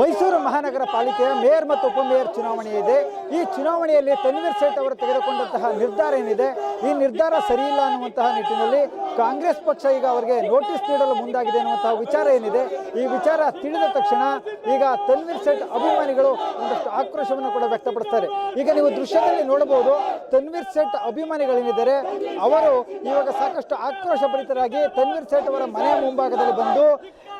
ಮೈಸೂರು ಮಹಾನಗರ ಪಾಲಿಕೆಯ ಮೇಯರ್ ಮತ್ತು ಉಪಮೇಯರ್ ಚುನಾವಣೆ ಇದೆ. ಈ ಚುನಾವಣೆಯಲ್ಲಿ ತನ್ವೀರ್ ಸೇಠ್ ಅವರು ತೆಗೆದುಕೊಂಡಂತಹ ನಿರ್ಧಾರ ಏನಿದೆ? ಈ ನಿರ್ಧಾರ ಸರಿಯಿಲ್ಲ ಅನ್ನುವಂತಹ ನಿಟ್ಟಿನಲ್ಲಿ ಕಾಂಗ್ರೆಸ್ ಪಕ್ಷ ಈಗ ಅವರಿಗೆ ನೋಟಿಸ್ ನೀಡಲು ಮುಂದಾಗಿದೆ ಅನ್ನುವಂತಹ ವಿಚಾರ ಏನಿದೆ? ಈ ವಿಚಾರ ತಿಳಿದ ತಕ್ಷಣ ಈಗ ತನ್ವೀರ್ ಸೇಠ್ ಅಭಿಮಾನಿಗಳು ಒಂದಷ್ಟು ಆಕ್ರೋಶವನ್ನು ಕೂಡ ವ್ಯಕ್ತಪಡಿಸ್ತಾರೆ. ಈಗ ನೀವು ದೃಶ್ಯದಲ್ಲಿ ನೋಡಬಹುದು, ತನ್ವೀರ್ ಸೇಠ್ ಅಭಿಮಾನಿಗಳೇನಿದ್ದಾರೆ, ಅವರು ಇವಾಗ ಸಾಕಷ್ಟು ಆಕ್ರೋಶ ಭರಿತರಾಗಿ ತನ್ವೀರ್ ಸೇಠ್ ಅವರ ಮನೆಯ ಮುಂಭಾಗದಲ್ಲಿ ಬಂದು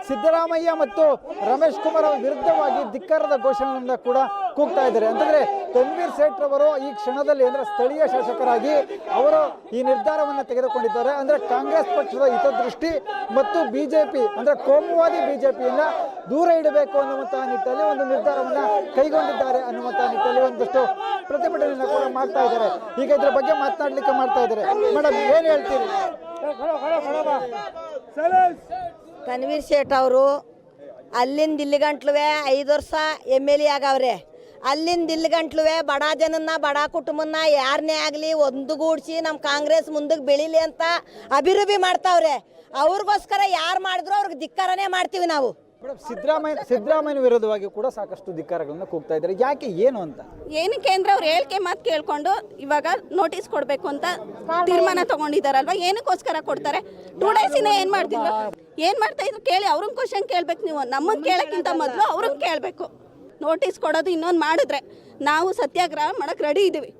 ಸಿದ್ದರಾಮಯ್ಯ ಮತ್ತು ರಮೇಶ್ ಕುಮಾರ್ ಅವರ ವಿರುದ್ಧವಾಗಿ ಧಿಕ್ಕಾರದ ಘೋಷಣೆಯಿಂದ ಕೂಡ ಕೂಗ್ತಾ ಇದ್ದಾರೆ. ಅಂತಂದ್ರೆ ತನ್ವೀರ್ ಸೇಠ್ ರವರು ಈ ಕ್ಷಣದಲ್ಲಿ ಅಂದ್ರೆ ಸ್ಥಳೀಯ ಶಾಸಕರಾಗಿ ಅವರು ಈ ನಿರ್ಧಾರವನ್ನು ತೆಗೆದುಕೊಂಡಿದ್ದಾರೆ. ಅಂದ್ರೆ ಕಾಂಗ್ರೆಸ್ ಪಕ್ಷದ ಹಿತದೃಷ್ಟಿ ಮತ್ತು ಬಿಜೆಪಿ, ಅಂದ್ರೆ ಕೋಮುವಾದಿ ಬಿಜೆಪಿಯನ್ನ ದೂರ ಇಡಬೇಕು ಅನ್ನುವಂತಹ ನಿಟ್ಟಿನಲ್ಲಿ ಒಂದು ನಿರ್ಧಾರವನ್ನ ಕೈಗೊಂಡಿದ್ದಾರೆ ಅನ್ನುವಂತಹ ನಿಟ್ಟಿನಲ್ಲಿ ಒಂದಷ್ಟು ಪ್ರತಿಭಟನೆಯನ್ನು ಕೂಡ ಮಾಡ್ತಾ ಇದ್ದಾರೆ. ಈಗ ಇದ್ರ ಬಗ್ಗೆ ಮಾತನಾಡ್ಲಿಕ್ಕೆ ಮಾಡ್ತಾ ಇದ್ದಾರೆ. ಮೇಡಮ್ ಏನ್ ಹೇಳ್ತೀರಿ? ತನ್ವೀರ್ ಶೇಟ್ ಅವರು, ಅಲ್ಲಿಂದ ಇಲ್ಲಿ ಗಂಟ್ಲುವೆ ಐದು ವರ್ಷ ಎಂ ಎಲ್ ಎ ಆಗವ್ರೆ. ಅಲ್ಲಿಂದ ಇಲ್ಲಿ ಗಂಟ್ಲುವೆ ಬಡ ಜನನ್ನ, ಬಡ ಕುಟುಂಬನ ಯಾರನ್ನೇ ಆಗಲಿ ಒಂದುಗೂಡಿಸಿ ನಮ್ಮ ಕಾಂಗ್ರೆಸ್ ಮುಂದಕ್ಕೆ ಬೆಳೀಲಿ ಅಂತ ಅಭಿವೃದ್ಧಿ ಮಾಡ್ತಾವ್ರೆ. ಅವ್ರಿಗೋಸ್ಕರ ಯಾರು ಮಾಡಿದ್ರು ಅವ್ರಿಗೆ ಧಿಕ್ಕಾರನೇ ಮಾಡ್ತೀವಿ ನಾವು. ಸಿದ್ದರಾಮಯ್ಯ ಸಿದ್ದರಾಮಯ್ಯ ವಿರೋಧವಾಗಿ ಕೂಡ ಸಾಕಷ್ಟು ಧಿಕ್ಕಾರಗಳನ್ನ ಕೂಗ್ತಾ ಇದ್ದಾರೆ. ಯಾಕೆ ಏನು ಅಂತ? ಏನಕ್ಕೆ ಅಂದ್ರೆ ಅವ್ರು ಹೇಳಿಕೆ ಮಾತು ಕೇಳ್ಕೊಂಡು ಇವಾಗ ನೋಟಿಸ್ ಕೊಡಬೇಕು ಅಂತ ತೀರ್ಮಾನ ತಗೊಂಡಿದಾರಲ್ವಾ ಏನಕ್ಕೋಸ್ಕರ ಕೊಡ್ತಾರೆ? ಟೂ ಡೇಸ್ ಇಂದ ಏನ್ ಮಾಡ್ತಿದ್ರು ಏನ್ ಮಾಡ್ತಾ ಇದ್ರು ಕೇಳಿ, ಅವ್ರನ್ನ ಕ್ವಶನ್ ಕೇಳ್ಬೇಕು ನೀವು. ನಮ್ಮನ್ನ ಕೇಳಕ್ಕಿಂತ ಮೊದಲು ಅವ್ರನ್ನ ಕೇಳಬೇಕು. ನೋಟಿಸ್ ಕೊಡೋದು ಇನ್ನೊಂದು ಮಾಡಿದ್ರೆ. ನಾವು ಸತ್ಯಾಗ್ರಹ ಮಾಡಕ್ ರೆಡಿ ಇದೀವಿ.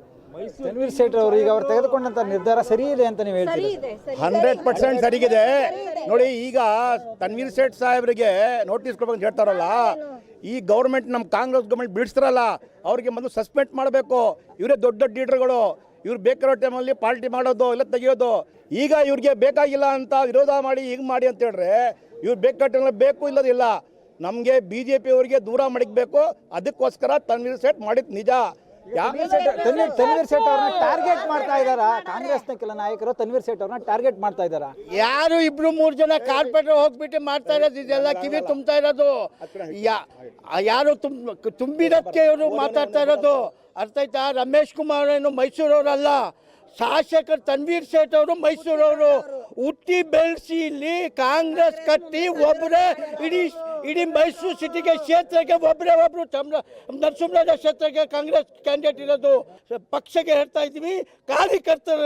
ತನ್ವೀರ್ ಸೇಠ್ ಅವರು ಈಗ ಅವ್ರು ತೆಗೆದುಕೊಂಡಂತ ನಿರ್ಧಾರ ಸರಿ ಇದೆ ಅಂತ ನೀವು ಹೇಳ್ತೀರಿ? ಹಂಡ್ರೆಡ್ ಪರ್ಸೆಂಟ್ ಸರಿಗಿದೆ. ನೋಡಿ ಈಗ ತನ್ವೀರ್ ಸೇಠ್ ಸಾಹೇಬರಿಗೆ ನೋಟಿಸ್ ಕೊಡ್ಬೇಕು ಅಂತ ಹೇಳ್ತಾರಲ್ಲ ಈ ಗೌರ್ಮೆಂಟ್ ನಮ್ಮ ಕಾಂಗ್ರೆಸ್ ಗೌರ್ಮೆಂಟ್ ಬಿಡಿಸ್ತಾರಲ್ಲ ಅವ್ರಿಗೆ ಮೊದಲು ಸಸ್ಪೆಂಡ್ ಮಾಡಬೇಕು. ಇವರೇ ದೊಡ್ಡ ದೊಡ್ಡ ಲೀಡರ್ಗಳು ಇವ್ರು ಬೇಕಾರೋ ಟೈಮಲ್ಲಿ ಪಾರ್ಟಿ ಮಾಡೋದು ಇಲ್ಲ ತೆಗಿಯೋದು. ಈಗ ಇವ್ರಿಗೆ ಬೇಕಾಗಿಲ್ಲ ಅಂತ ವಿರೋಧ ಮಾಡಿ ಹಿಂಗೆ ಮಾಡಿ ಅಂತ ಹೇಳಿದ್ರೆ ಇವ್ರು ಬೇಕಾದ ಟೈಮಲ್ಲಿ ಬೇಕು ಇಲ್ಲದಿಲ್ಲ ನಮಗೆ ಬಿ ಜೆ ಪಿ ಅವರಿಗೆ ದೂರ ಮಡಗಬೇಕು. ಅದಕ್ಕೋಸ್ಕರ ತನ್ವೀರ್ ಸೇಠ್ ಮಾಡಿದ್ದು ನಿಜ. ತನ್ವೀರ್ ತನ್ವೀರ್ ಸೇಠ್ ಅವ್ರನ್ನ ಟಾರ್ಗೆಟ್ ಮಾಡ್ತಾ ಇದ್ದಾರಾ ಕಾಂಗ್ರೆಸ್ನ ಕೆಲ ನಾಯಕರು ತನ್ವೀರ್ ಸೇಠ್ ಅವ್ರನ್ನ ಟಾರ್ಗೆಟ್ ಮಾಡ್ತಾ ಇದಾರ. ಯಾರು ಇಬ್ರು ಮೂರು ಜನ ಕಾರ್ಪೊರೇಟರ್ ಹೋಗ್ಬಿಟ್ಟು ಮಾಡ್ತಾ ಇರೋದು? ಇದೆಲ್ಲ ಕಿವಿ ತುಂಬ್ತಾ ಇರೋದು. ಯಾ- ಯಾರು ತುಂ ತುಂಬಿರೋದಕ್ಕೆ ಇವರು ಮಾತಾಡ್ತಾ ಇರೋದು? ಅರ್ಥ ಆಯ್ತಾ? ರಮೇಶ್ ಕುಮಾರ್ ಏನು ಮೈಸೂರವರಲ್ಲ. ಶಾಸಕರು ತನ್ವೀರ್ ಸೇಠ್ ಅವರು ಮೈಸೂರವರು. ಹುಟ್ಟಿ ಬೆಳೆಸಿ ಇಲ್ಲಿ ಕಾಂಗ್ರೆಸ್ ಕಟ್ಟಿ ಒಬ್ಬರೇ ಇಡೀ ಇಡೀ ಮೈಸೂರು ಸಿಟಿಗೆ ಕ್ಷೇತ್ರಕ್ಕೆ ಒಬ್ಬರೇ ಒಬ್ಬರು ತಮ್ಮ ನರಸಿಂಹರಾಜ ಕ್ಷೇತ್ರಕ್ಕೆ ಕಾಂಗ್ರೆಸ್ ಕ್ಯಾಂಡಿಡೇಟ್ ಇರೋದು ಪಕ್ಷಕ್ಕೆ ಹೇಳ್ತಾ ಇದ್ದೀವಿ. ಕಾರ್ಯಕರ್ತರ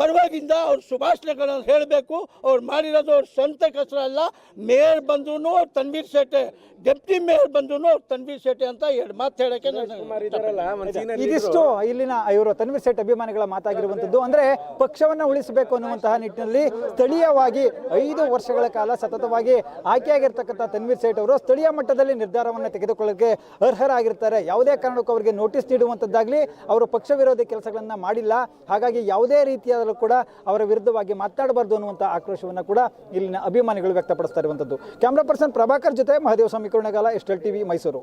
ಪರವಾಗಿಂದ ಅವ್ರ ಶುಭಾಶಯಗಳನ್ನು ಹೇಳಬೇಕು. ಅವ್ರು ಮಾಡಿರೋದು ಅವ್ರ ಸ್ವಂತ ಕಸರಲ್ಲ. ಮೇಯರ್ ಬಂದ್ರು ಅವ್ರು ತನ್ವೀರ್ ಸೇಠೆ ಡೆಪ್ಟಿ ಮೇಯರ್ ಬಂದ್ರು ಅವ್ರು ತನ್ವೀರ್ ಅಂತ ಎರಡು ಮಾತು ಹೇಳಕ್ಕೆ ನಾನು ಇದಿಷ್ಟು ಇಲ್ಲಿನ ಇವರು ತನ್ವೀರ್ ಸೇಠ್ ಅಭಿಮಾನಿಗಳ ಮಾತಾಗಿರುವಂತದ್ದು. ಅಂದ್ರೆ ಪಕ್ಷವನ್ನ ಉಳಿಸಬೇಕು ಅನ್ನುವಂತಹ ನಿಟ್ಟಿನಲ್ಲಿ ಸ್ಥಳೀಯವಾಗಿ ಐದು ವರ್ಷಗಳ ಕಾಲ ಸತತವಾಗಿ ಆಯ್ಕೆಯಾಗಿರ್ತಕ್ಕಂಥ ತನ್ವೀರ್ ಸೇಠ್ ಅವರು ಸ್ಥಳೀಯ ಮಟ್ಟದಲ್ಲಿ ನಿರ್ಧಾರವನ್ನು ತೆಗೆದುಕೊಳ್ಳಕ್ಕೆ ಅರ್ಹರಾಗಿರ್ತಾರೆ. ಯಾವುದೇ ಕಾರಣಕ್ಕೂ ಅವರಿಗೆ ನೋಟಿಸ್ ನೀಡುವಂಥದ್ದಾಗಲಿ ಅವರು ಪಕ್ಷ ವಿರೋಧಿ ಕೆಲಸಗಳನ್ನು ಮಾಡಿಲ್ಲ. ಹಾಗಾಗಿ ಯಾವುದೇ ರೀತಿಯಾದರೂ ಕೂಡ ಅವರ ವಿರುದ್ಧವಾಗಿ ಮಾತಾಡಬಾರ್ದು ಅನ್ನುವಂಥ ಆಕ್ರೋಶವನ್ನು ಕೂಡ ಇಲ್ಲಿನ ಅಭಿಮಾನಿಗಳು ವ್ಯಕ್ತಪಡಿಸ್ತಾ ಇರುವಂಥದ್ದು ಕ್ಯಾಮ್ರಾ ಪರ್ಸನ್ ಪ್ರಭಾಕರ್ ಜೊತೆ ಮಹದೇವ ಸ್ವಾಮಿ ಕುರುಣಗಾಲ ಎಸ್ಟೆಲ್ ಟಿವಿ ಮೈಸೂರು